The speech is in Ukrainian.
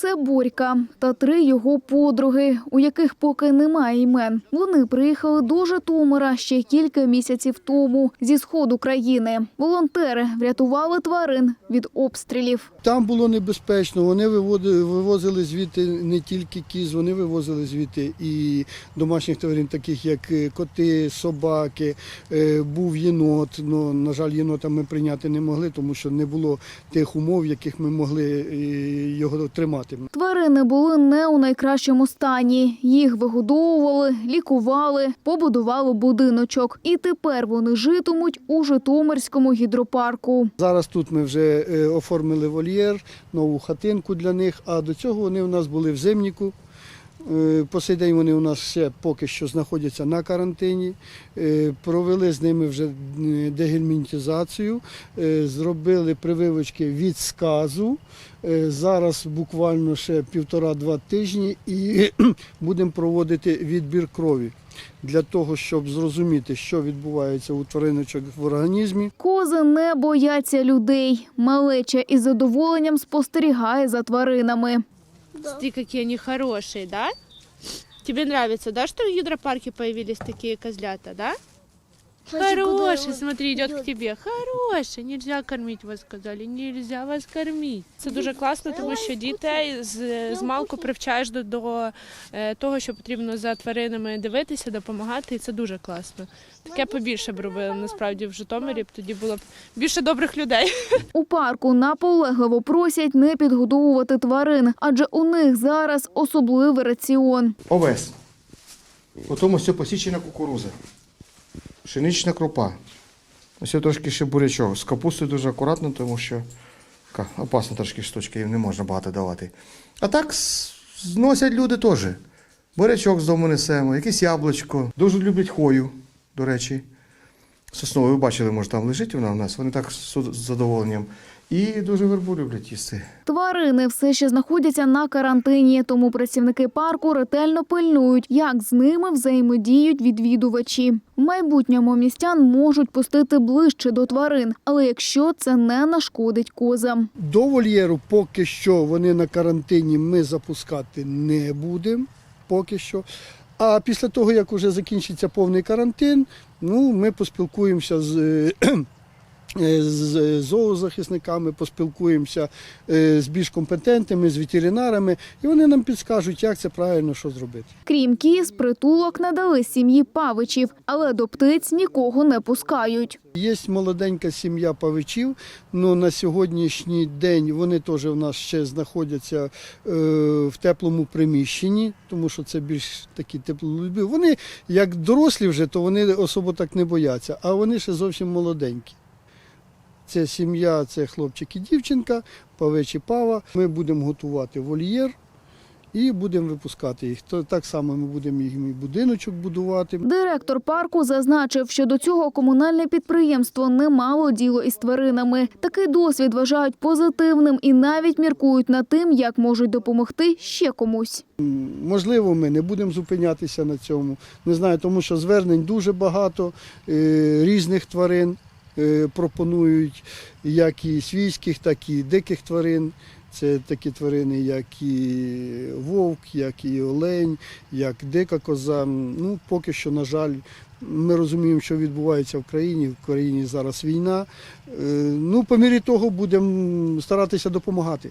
Це Борька та три його подруги, у яких поки немає імен. Вони приїхали до Житомира ще кілька місяців тому зі сходу країни. Волонтери врятували тварин від обстрілів. Там було небезпечно. Вони виводи- вивозили звідти не тільки кіз, вони вивозили звідти і домашніх тварин, таких як е, коти, собаки, е, був єнот. Ну, на жаль, єнота ми прийняти не могли, тому що не було тих умов, в яких ми могли е, його тримати. Тварини були не у найкращому стані. Їх вигодовували, лікували, побудували будиночок. І тепер вони житимуть у Житомирському гідропарку. Зараз тут ми вже е, оформили вольєр, нову хатинку для них, а до цього вони у нас були в зимніку. Е, По сей день вони у нас ще поки що знаходяться на карантині. Е, Провели з ними вже е, дегельмінтизацію, е, зробили прививочки від сказу. Зараз буквально ще півтора-два тижні і будемо проводити відбір крові для того, щоб зрозуміти, що відбувається у твариночок в організмі. Кози не бояться людей. Малеча із задоволенням спостерігає за тваринами. Смотри, какие они хорошие, да? Тебе нравится, да, что в гидропарке появились такие козлята, да? Хороший, смотри, идет к тебе. Хороший. Нельзя кормить вас, сказали. Нельзя вас кормить. Це дуже класно, тому що дітей з, з малку привчаєш до, до е, того, що потрібно за тваринами дивитися, допомагати, і це дуже класно. Таке побільше б робили насправді в Житомирі, б тоді було б більше добрих людей. У парку наполегливо просять не підгодовувати тварин, адже у них зараз особливий раціон. овес. Потім ось посічена кукуруза, пшенична крупа. Ось я трошки ще бурячок. З капустою дуже акуратно, тому що така опасна трошки штучка, їм не можна багато давати. А так зносять люди теж. Бурячок з дому несемо, якесь яблучко. Дуже люблять хою, до речі. Соснову, ви бачили, може, там лежить вона у нас, вони так з задоволенням. І дуже вербу люблять їсти. Тварини все ще знаходяться на карантині, тому працівники парку ретельно пильнують, як з ними взаємодіють відвідувачі. В майбутньому містян можуть пустити ближче до тварин, але якщо це не нашкодить козам. До вольєру поки що вони на карантині ми запускати не будемо. Поки що. А після того, як вже закінчиться повний карантин, ну, ми поспілкуємося з, е, з зоозахисниками, поспілкуємося е, з більш компетентними, з ветеринарами, і вони нам підскажуть, як це правильно що зробити. Крім кіз, притулок надали сім'ї павичів, але до птиць нікого не пускають. Є молоденька сім'я павичів, але на сьогоднішній день вони теж в нас ще знаходяться е, в теплому приміщенні, тому що це більш такі теплолюбі. Вони як дорослі вже, то вони особо так не бояться, а вони ще зовсім молоденькі. Це сім'я, це хлопчик і дівчинка, павичі пава. Ми будемо готувати вольєр і будемо випускати їх. То так само ми будемо і будиночок будувати. Директор парку зазначив, що до цього комунальне підприємство не мало діло із тваринами. Такий досвід вважають позитивним і навіть міркують над тим, як можуть допомогти ще комусь. Можливо, ми не будемо зупинятися на цьому. Не знаю, тому що звернень дуже багато е, різних тварин пропонують, як і свійських, так і диких тварин. Це такі тварини, як і вовк, як і олень, як дика коза. Ну, поки що, на жаль, ми розуміємо, що відбувається в країні. В країні зараз війна. Е, Ну, по мірі того будемо старатися допомагати.